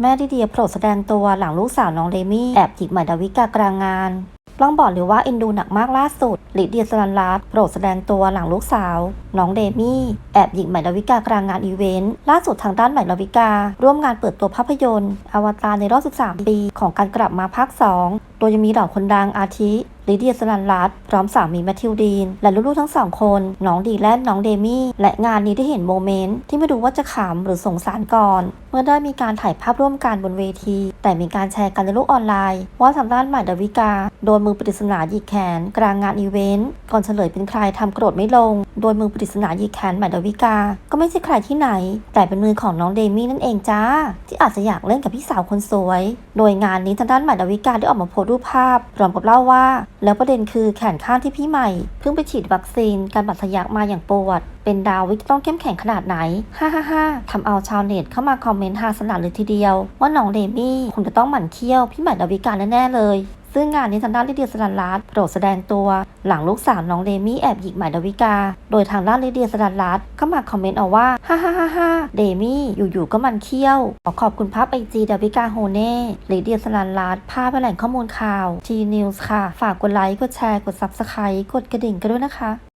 แม่ลิเดียโปรดแสดงตัวหลังลูกสาวน้องเดมี่แอบหยิกใหม่ดาวิกากลางงานต้องบอกเลยว่าเอ็นดูหนักมากล่าสุดลิเดียสลันรัตน์โปรดแสดงตัวหลังลูกสาว น้องเดมี่ แอบหยิกใหม่ดาวิกากลางงานอีเวนต์ล่าสุดทางด้านใหม่ดาวิกา ร่วมงานเปิดตัวภาพยนตร์ อวตารในรอบ 13 ปี ของการกลับมาภาค 2 โดยยังมีเหล่าคนดังอาทิ ลิเดียสลันรัตพร้อมสามีแมทธิวดีน และลูกๆทั้งสองคน น้องดีแลนน้องเดมี่ และงานนี้ได้เห็นโมเมนต์ที่ไม่รู้ว่าจะขำหรือสงสารก่อน เมื่อได้มีการถ่ายภาพร่วมกันบนเวที แต่มีการแชร์กันในโลกออนไลน์ว่าทางด้านใหม่ดาวิกา โดนมือปริศนาหยิกแขน กลางงานอีเวนต์ก่อนเฉลยเป็นใครทำโกรธไม่ลง โดยมือปริศนาหยิกแขนใหม่ดาวิกา ก็ไม่ใช่ใครที่ไหน แต่เป็นมือของน้องเดมี่นั่นเองจ้า ที่อาจจะอยากเล่นกับพี่สาวคนสวย โดยงานนี้ทางด้านใหม่ดาวิกาได้ออกมาโพสต์รูปภาพพร้อมกับเล่าว่าแล้วประเด็นคือแขนข้างที่พี่ใหม่ เพิ่งไปฉีดวัคซีนการบาดทะยักมาอย่างปวด เป็นดาววิกต้องเข้มแข็งขนาดไหนฮ่าฮ่าฮ่าทำเอาชาวเน็ตเข้ามาคอมเมนต์ฮาสนานเลยทีเดียว ว่าน้องเดมี่คงจะต้องหมั่นเคี้ยวพี่ใหม่ดาวิกาแน่ๆเลย ซึ่งงานนี้ทางด้านลิเดียสลันรัตโปรดแสดงตัว หลังลูกสาวน้องเดมี่แอบหยิกหมายดาวิกา โดยทางด้านลิเดียสลันรัตน์เข้ามาคอมเมนต์เอาว่าฮ่าฮ่าฮ่าฮ่าเดมี่อยู่ๆก็มันเคี้ยว ขอขอบคุณภาพไอจีดาวิกาโฮเน่ลิเดียสลันรัตน์ภาพและแหล่งข้อมูลข่าวทีนิวส์ค่ะ ฝากกดไลค์กดแชร์กดซับสไครต์กดกระดิ่งกันด้วยนะคะ